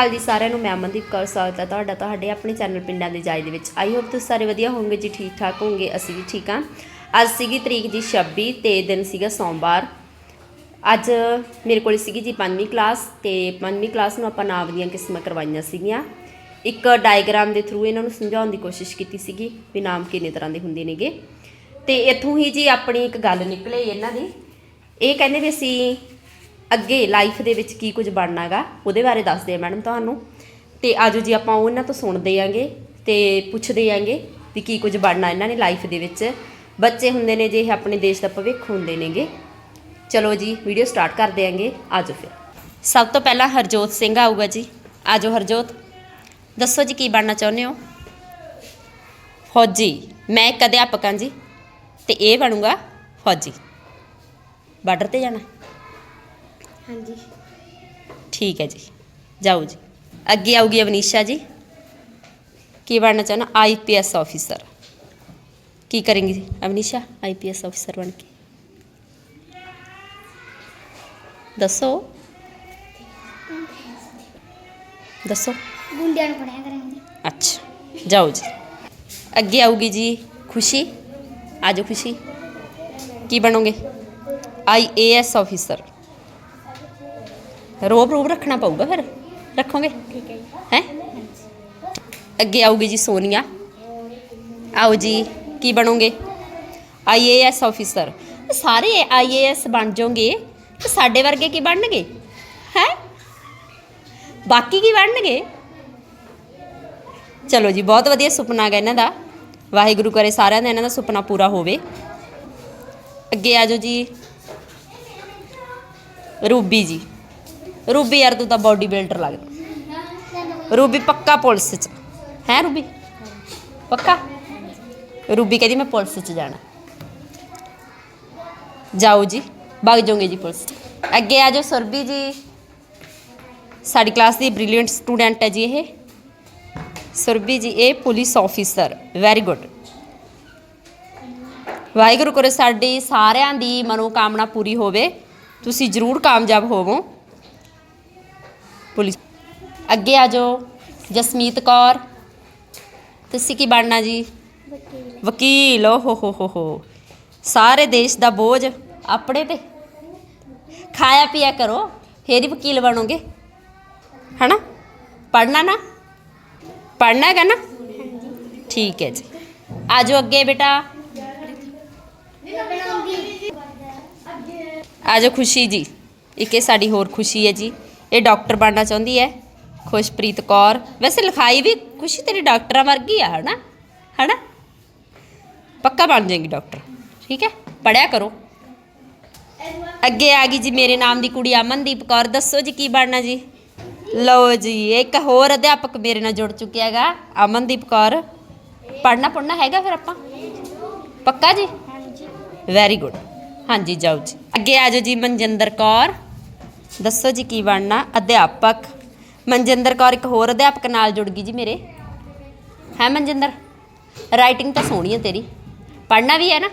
ਹਾਲ ਜੀ ਸਾਰਿਆਂ ਨੂੰ ਮੈਂ ਅਮਨਦੀਪ ਕੌਰ ਸਵਾਗਤ ਹੈ ਤੁਹਾਡਾ, ਤੁਹਾਡੇ ਆਪਣੇ ਚੈਨਲ ਪਿੰਡਾਂ ਦੇ ਜਾਇ ਦੇ ਵਿੱਚ। ਆਈ ਹੋਪ ਤੁਸੀਂ ਸਾਰੇ ਵਧੀਆ ਹੋਵੋਗੇ, ਜੀ ਠੀਕ ਠਾਕ ਹੋਵੋਗੇ, ਅਸੀਂ ਵੀ ਠੀਕ ਹਾਂ। ਅੱਜ ਸੀਗੀ ਤਰੀਕ ਜੀ 26 ਤੇ ਦਿਨ ਸੀਗਾ ਸੋਮਵਾਰ। ਅੱਜ ਮੇਰੇ ਕੋਲ ਸੀਗੀ ਜੀ ਪੰਜਵੀਂ ਕਲਾਸ ਤੇ ਪੰਜਵੀਂ ਕਲਾਸ ਨੂੰ ਆਪਾਂ ਨਾਮ ਦੀਆਂ ਕਿਸਮਾਂ ਕਰਵਾਈਆਂ ਸੀਗੀਆਂ। ਇੱਕ ਡਾਇਗਰਾਮ ਦੇ ਥਰੂ ਇਹਨਾਂ ਨੂੰ ਸਮਝਾਉਣ ਦੀ ਕੋਸ਼ਿਸ਼ ਕੀਤੀ ਸੀਗੀ ਵੀ ਨਾਮ ਕਿੰਨੇ ਤਰ੍ਹਾਂ ਦੇ ਹੁੰਦੇ ਨੇਗੇ। ਤੇ ਇੱਥੋਂ ਹੀ ਜੀ ਆਪਣੀ ਇੱਕ ਗੱਲ ਨਿਕਲੇ ਇਹਨਾਂ ਦੀ। ਇਹ ਕਹਿੰਦੇ ਵੀ ਅਸੀਂ ਅੱਗੇ ਲਾਈਫ ਦੇ ਵਿੱਚ ਕੀ ਕੁਝ ਬਣਨਾਗਾ ਉਹਦੇ ਬਾਰੇ ਦੱਸਦੇ ਆ ਮੈਡਮ ਤੁਹਾਨੂੰ। ਤੇ ਆਜੋ ਜੀ ਆਪਾਂ ਉਹਨਾਂ ਤੋਂ ਸੁਣਦੇ ਆਂਗੇ ਤੇ ਪੁੱਛਦੇ ਆਂਗੇ ਵੀ ਕੀ ਕੁਝ ਬਣਨਾ ਇਹਨਾਂ ਨੇ ਲਾਈਫ ਦੇ ਵਿੱਚ। ਬੱਚੇ ਹੁੰਦੇ ਨੇ ਜੇ ਇਹ ਆਪਣੇ ਦੇਸ਼ ਦਾ ਭਵਿੱਖ ਹੁੰਦੇ ਨੇਗੇ। ਚਲੋ ਜੀ ਵੀਡੀਓ ਸਟਾਰਟ ਕਰਦੇ ਆਂਗੇ। ਆਜੋ ਫਿਰ। ਸਭ ਤੋਂ ਪਹਿਲਾਂ ਹਰਜੋਤ ਸਿੰਘ ਆਊਗਾ ਜੀ। ਆਜੋ ਹਰਜੋਤ, ਦੱਸੋ ਜੀ ਕੀ ਬਣਨਾ ਚਾਹੁੰਦੇ ਹੋ? ਫੌਜੀ, ਮੈਂ ਇੱਕ ਅਧਿਆਪਕ ਹਾਂ ਜੀ, ਤੇ ਇਹ ਬਣੂਗਾ ਫੌਜੀ। ਬਾਰਡਰ ਤੇ ਜਾਣਾ। ਹਾਂਜੀ। ਠੀਕ ਹੈ ਜੀ ਜਾਓ ਜੀ ਅੱਗੇ ਆਊਗੀ ਅਵਨੀਸ਼ਾ ਜੀ ਕੀ ਬਣਨਾ ਚਾਹਨਾ ਆਈਪੀਐਸ ਆਫੀਸਰ ਕੀ ਕरेंगी ਜੀ ਅਵਨੀਸ਼ਾ ਆਈਪੀਐਸ ਆਫੀਸਰ ਬਣ ਕੇ ਦੱਸੋ ਦੱਸੋ ਗੁੰਡਿਆਂ ਨੂੰ ਪੜਿਆ ਕਰਾਂਗੇ ਅੱਛਾ ਜਾਓ ਜੀ ਅੱਗੇ ਆਊਗੀ ਜੀ ਖੁਸ਼ੀ ਆਜੋ ਖੁਸ਼ੀ ਕੀ ਬਣੋਗੇ ਆਈਏਐਸ ਆਫੀਸਰ ਰੋਬ ਰੋਬ ਰੱਖਣਾ ਪਊਗਾ ਫਿਰ? ਰੱਖੋਗੇ? ਠੀਕ ਹੈ? ਹੈ ਅੱਗੇ ਆਊਗੀ ਜੀ ਸੋਨੀਆ। ਆਓ ਜੀ, ਕੀ ਬਣੋਗੇ? IAS officer. ਸਾਰੇ ਆਈਏਐਸ ਬਣ ਜਾਓਗੇ, ਤੇ ਸਾਡੇ ਵਰਗੇ ਕੀ ਬਣਨਗੇ? ਹੈ? ਬਾਕੀ ਕੀ ਬਣਨਗੇ? ਚਲੋ ਜੀ, ਬਹੁਤ ਵਧੀਆ ਸੁਪਨਾ ਹੈਗਾ ਇਹਨਾਂ ਦਾ। ਵਾਹਿਗੁਰੂ ਕਰੇ ਸਾਰਿਆਂ ਦਾ ਇਹਨਾਂ ਦਾ ਸੁਪਨਾ ਪੂਰਾ ਹੋਵੇ। ਅੱਗੇ ਆ ਜਾਓ ਜੀ। ਰੂਬੀ ਜੀ। ਰੂਬੀ ਯਾਰ ਤੂੰ ਤਾਂ ਬਾਡੀ ਬਿਲਡਰ ਲੱਗਦਾ। ਰੂਬੀ ਪੱਕਾ ਪੁਲਿਸ ਚ। ਹੈ ਰੂਬੀ? ਪੱਕਾ? ਰੂਬੀ ਕਹਿੰਦੀ ਮੈਂ ਪੁਲਿਸ ਚ ਜਾਣਾ। ਜਾਓ ਜੀ ਵਗ ਜਾਓਗੇ ਜੀ ਪੁਲਿਸ ਚ। ਅੱਗੇ ਆ ਜਾਓ ਸੁਰਬੀ ਜੀ। ਸਾਡੀ ਕਲਾਸ ਦੀ ਬ੍ਰਿਲੀਅੰਟ ਸਟੂਡੈਂਟ ਹੈ ਜੀ ਇਹ। ਸੁਰਬੀ ਜੀ, ਇਹ police officer very good Waheguru ਕਰੇ ਸਾਡੀ ਸਾਰਿਆਂ ਦੀ ਮਨੋਕਾਮਨਾ ਪੂਰੀ ਹੋਵੇ। ਤੁਸੀਂ ਜ਼ਰੂਰ ਕਾਮਯਾਬ ਹੋਵੋ। ਪੁਲਿਸ। ਅੱਗੇ ਆ ਜਾਓ, ਜਸਮੀਤ ਕੌਰ। ਤੁਸੀਂ ਕੀ ਬਣਨਾ ਜੀ। ਵਕੀਲ ਵਕੀਲ ਓ ਹੋ ਹੋ ਹੋ। ਹੋ ਸਾਰੇ ਦੇਸ਼ ਦਾ ਬੋਝ ਆਪਣੇ ਤੇ। ਖਾਇਆ ਪੀਆ ਕਰੋ, ਫੇਰ ਹੀ ਵਕੀਲ ਬਣੋਗੇ। ਹਨਾ? ਪੜਨਾ ਨਾ? ਪੜਨਾ ਹੈਗਾ ਨਾ? ਠੀਕ ਹੈ ਜੀ। ਆ ਜਾਓ ਅੱਗੇ ਬੇਟਾ। ਆ ਜਾਓ ਖੁਸ਼ੀ ਜੀ। ਇੱਕ ਇਹ ਸਾਡੀ ਹੋਰ ਖੁਸ਼ੀ ਹੈ ਜੀ। ਇਹ ਡਾਕਟਰ ਬਣਨਾ ਚਾਹੁੰਦੀ ਹੈ। ਖੁਸ਼ਪ੍ਰੀਤ ਕੌਰ। ਵੈਸੇ ਲਿਖਾਈ ਵੀ ਖੁਸ਼ੀ ਤੇਰੀ ਡਾਕਟਰਾਂ ਵਰਗੀ ਆ ਹਨਾ? ਹਨਾ? ਪੱਕਾ ਬਣ ਜਾਏਗੀ ਡਾਕਟਰ। ਠੀਕ ਹੈ? ਪੜਿਆ ਕਰੋ। ਅੱਗੇ ਆ ਗਈ ਜੀ ਮੇਰੇ ਨਾਮ ਦੀ ਕੁੜੀ ਅਮਨਦੀਪ ਕੌਰ। ਦੱਸੋ ਜੀ ਕੀ ਬਣਨਾ ਜੀ? ਲਓ ਜੀ ਇੱਕ ਹੋਰ ਅਧਿਆਪਕ ਮੇਰੇ ਨਾਲ ਜੁੜ ਚੁੱਕਿਆ ਹੈਗਾ ਅਮਨਦੀਪ ਕੌਰ। ਪੜਨਾ ਪੜਨਾ ਹੈਗਾ ਫਿਰ ਆਪਾਂ? ਪੱਕਾ ਜੀ? ਹਾਂਜੀ। ਵੈਰੀ ਗੁੱਡ ਹਾਂਜੀ ਜਾਓ ਜੀ। ਅੱਗੇ ਆ ਜਾਓ ਜੀ ਮਨਜਿੰਦਰ ਕੌਰ। ਦੱਸੋ ਜੀ ਕੀ ਬਣਨਾ? ਅਧਿਆਪਕ। ਮਨਜਿੰਦਰ ਕੌਰ ਇੱਕ ਹੋਰ ਅਧਿਆਪਕ ਨਾਲ ਜੁੜ ਗਈ ਜੀ ਮੇਰੇ। ਹੈ ਮਨਜਿੰਦਰ? ਰਾਈਟਿੰਗ ਤਾਂ ਸੋਹਣੀ ਹੈ ਤੇਰੀ। ਪੜਨਾ ਵੀ ਹੈ ਨਾ?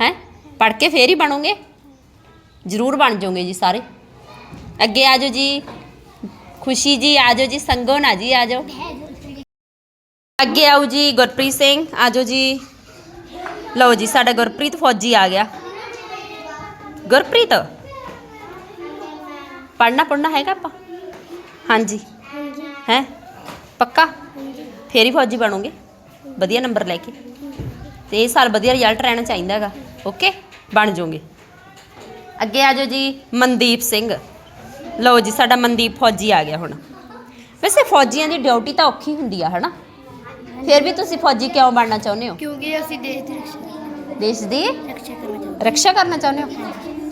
ਹੈ? ਪੜ ਕੇ ਫੇਰ ਹੀ ਬਣੋਗੇ? ਜ਼ਰੂਰ ਬਣ ਜਾਓਗੇ ਜੀ ਸਾਰੇ। ਅੱਗੇ ਆ ਜਾਓ ਜੀ। ਖੁਸ਼ੀ ਜੀ, ਆ ਜਾਓ ਜੀ। ਸੰਗੋ ਨਾ ਜੀ, ਆ ਜਾਓ। ਅੱਗੇ ਆਓ ਜੀ ਗੁਰਪ੍ਰੀਤ ਸਿੰਘ, ਆ ਜਾਓ ਜੀ। ਲਓ ਜੀ, ਸਾਡਾ ਗੁਰਪ੍ਰੀਤ ਫੌਜੀ ਆ ਗਿਆ। ਗੁਰਪ੍ਰੀਤ? ਪੜਨਾ ਪੜਨਾ ਹੈਗਾ ਆਪਾਂ? ਹਾਂਜੀ। ਹਾਂਜੀ ਹੈ? ਪੱਕਾ? ਫੇਰ ਹੀ ਫੌਜੀ ਬਣੋਗੇ? ਵਧੀਆ ਨੰਬਰ ਲੈ ਕੇ। ਤੇ ਇਸ ਸਾਲ ਵਧੀਆ ਰਿਜ਼ਲਟ ਰਹਿਣਾ ਚਾਹੀਦਾ ਹੈਗਾ। ਓਕੇ ਬਣ ਜਾਓਗੇ। ਅੱਗੇ ਆ ਜਾਓ ਜੀ ਮਨਦੀਪ ਸਿੰਘ। ਲਓ ਜੀ ਸਾਡਾ ਮਨਦੀਪ ਫੌਜੀ ਆ ਗਿਆ ਹੁਣ। ਵੈਸੇ ਫੌਜੀਆਂ ਦੀ ਡਿਊਟੀ ਤਾਂ ਔਖੀ ਹੁੰਦੀ ਆ ਹਨਾ? ਫਿਰ ਵੀ ਤੁਸੀਂ ਫੌਜੀ ਕਿਉਂ ਬਣਨਾ ਚਾਹੁੰਦੇ ਹੋ? ਕਿਉਂਕਿ ਅਸੀਂ ਦੇਸ਼ ਦੀ ਰਕਸ਼ਾ ਦੇਸ਼ ਦੀ ਰਕਸ਼ਾ ਕਰਨਾ ਚਾਹੁੰਦੇ ਰੱਖਿਆ ਕਰਨਾ ਚਾਹੁੰਦੇ ਹੋ?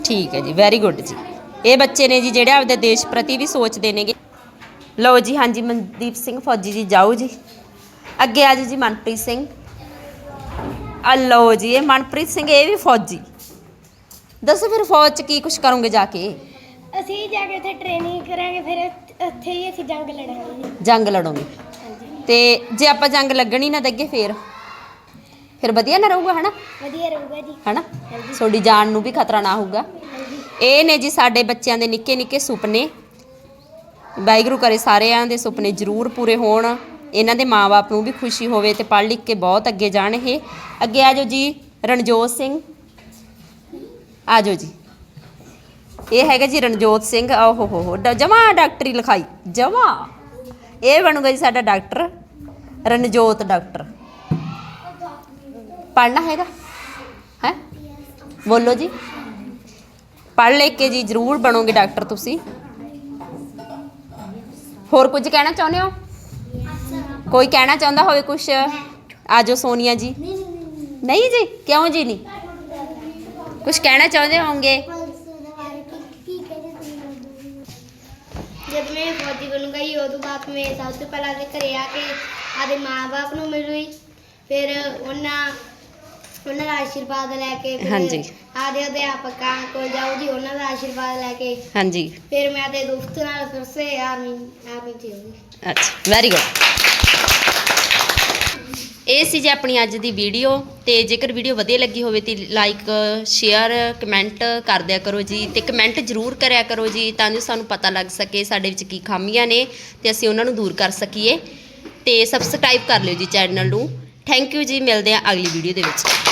ਠੀਕ ਹੈ ਜੀ ਵੈਰੀ ਗੁੱਡ ਜੀ। ਇਹ ਬੱਚੇ ਨੇ ਜੀ ਜਿਹੜੇ ਆਪਦੇ ਦੇਸ਼ ਪ੍ਰਤੀ ਵੀ ਸੋਚਦੇ ਨੇਗੇ। ਲਓ ਜੀ ਹਾਂਜੀ ਮਨਦੀਪ ਸਿੰਘ ਫੌਜੀ ਜੀ ਜਾਓ ਜੀ। ਅੱਗੇ ਆ ਜੀ ਮਨਪ੍ਰੀਤ ਸਿੰਘ। ਆ ਲਓ ਜੀ ਇਹ ਮਨਪ੍ਰੀਤ ਸਿੰਘ ਇਹ ਵੀ ਫੌਜੀ। ਦੱਸੋ ਫਿਰ ਫੌਜ ਚ ਕੀ ਕੁਝ ਕਰੋਗੇ ਜਾ ਕੇ? ਅਸੀਂ ਜਾ ਕੇ ਉੱਥੇ ਟ੍ਰੇਨਿੰਗ ਕਰਾਂਗੇ ਫਿਰ ਉੱਥ- ਹੀ ਅਸੀਂ ਜੰਗ ਲੜਾਂਗੇ। ਜੀ ਜੰਗ ਲੜੋਗੇ। ਤੇ ਜੇ ਆਪਾਂ ਜੰਗ ਲੱਗਣੀ ਨਾ ਦੇਗੇ ਫੇਰ? ਫਿਰ ਵਧੀਆ ਨਾ ਰਹੂਗਾ ਹਨਾ? ਵਧੀਆ ਰਹੂਗਾ ਜੀ। ਹਨਾ? ਤੁਹਾਡੀ ਜਾਨ ਨੂੰ ਵੀ ਖਤਰਾ ਨਾ ਹੋਊਗਾ। ਹਾਂਜੀ। ਇਹ ਨੇ ਜੀ ਸਾਡੇ ਬੱਚਿਆਂ ਦੇ ਨਿੱਕੇ ਨਿੱਕੇ ਸੁਪਨੇ। ਵਾਹਿਗੁਰੂ ਕਰੇ ਸਾਰਿਆਂ ਦੇ ਸੁਪਨੇ ਜ਼ਰੂਰ ਪੂਰੇ ਹੋਣ। ਇਹਨਾਂ ਦੇ ਮਾਪੇ ਨੂੰ ਵੀ ਖੁਸ਼ੀ ਹੋਵੇ ਤੇ ਪੜ੍ਹ ਲਿਖ ਕੇ ਬਹੁਤ ਅੱਗੇ ਜਾਣ ਇਹ। ਅੱਗੇ ਆ ਜਾਓ ਜੀ, ਰਣਜੋਤ ਸਿੰਘ। ਆ ਜਾਓ ਜੀ। ਇਹ ਹੈਗਾ ਜੀ ਰਣਜੋਤ ਸਿੰਘ। ਓਹ ਹੋ ਹੋ ਜਮਾ ਡਾਕਟਰੀ ਲਿਖਾਈ, ਜਮਾ। ਇਹ ਬਣੂਗਾ ਜੀ ਸਾਡਾ ਡਾਕਟਰ, ਰਣਜੋਤ ਡਾਕਟਰ। ਪੜ੍ਹਨਾ ਹੈਗਾ? ਹੈ? ਬੋਲੋ ਜੀ। ਪੜ੍ਹ ਲੈ ਕੇ ਜੀ ਜ਼ਰੂਰ ਬਣੋਗੇ ਡਾਕਟਰ ਤੁਸੀਂ। ਹੋਰ ਕੁਝ ਕਹਿਣਾ ਚਾਹੁੰਦੇ ਹੋ? ਕੋਈ ਕਹਿਣਾ ਚਾਹੁੰਦਾ ਹੋਵੇ ਕੁਝ ਆਜੋ ਸੋਨੀਆ ਜੀ। ਨਹੀਂ ਜੀ, ਕਿਉਂ ਜੀ ਨਹੀਂ? ਕੁਝ ਕਹਿਣਾ ਚਾਹੁੰਦੇ ਹੋਵੋਗੇ? ਜਦ ਮੈਂ ਫੌਜੀ ਬਣੂੰਗਾ ਜੀ, ਉਦੋਂ ਬਾਅਦ ਮੈਂ ਸਭ ਤੋਂ ਪਹਿਲਾਂ ਦੇ ਘਰੇ ਆ ਕੇ ਆਦੇ ਮਾਂ-ਬਾਪ ਨੂੰ ਮਿਲੂਈ ਫਿਰ ਉਹਨਾਂ ਉਹਨਾਂ ਦਾ ਆਸ਼ੀਰਵਾਦ ਲੈ ਕੇ ਫਿਰ ਹਾਂਜੀ। ਆਦੇ ਅਧਿਆਪਕਾਂ ਕੋਲ ਜਾਊ ਜੀ ਉਹਨਾਂ ਦਾ ਆਸ਼ੀਰਵਾਦ ਲੈ ਕੇ। ਹਾਂਜੀ। ਫਿਰ ਮੈਂ ਆਦੇ ਦੋਸਤ ਨਾਲ ਫਿਰ ਸੇ ਆਰਮੀ ਆਰਮੀ ਚ ਅੱਛਾ ਵੈਰੀ ਗੁੱਡ ਇਹ ਸੀ ਜੀ ਆਪਣੀ ਅੱਜ ਦੀ ਵੀਡੀਓ ਤੇ ਜੇਕਰ ਵੀਡੀਓ ਵਧੀਆ ਲੱਗੀ ਹੋਵੇ ਤੇ ਲਾਈਕ ਸ਼ੇਅਰ ਕਮੈਂਟ ਕਰ ਦਿਆ ਕਰੋ ਜੀ ਤੇ ਕਮੈਂਟ ਜ਼ਰੂਰ ਕਰਿਆ ਕਰੋ ਜੀ ਤਾਂ ਜੋ ਸਾਨੂੰ ਪਤਾ ਲੱਗ ਸਕੇ ਸਾਡੇ ਵਿੱਚ ਕੀ ਖਾਮੀਆਂ ਨੇ ਤੇ ਅਸੀਂ ਉਹਨਾਂ ਨੂੰ ਦੂਰ ਕਰ ਸਕੀਏ ਤੇ ਸਬਸਕ੍ਰਾਈਬ ਕਰ ਲਿਓ ਜੀ ਚੈਨਲ ਨੂੰ। ਥੈਂਕ ਯੂ ਜੀ ਮਿਲਦੇ ਹਾਂ ਅਗਲੀ ਵੀਡੀਓ ਦੇ ਵਿੱਚ।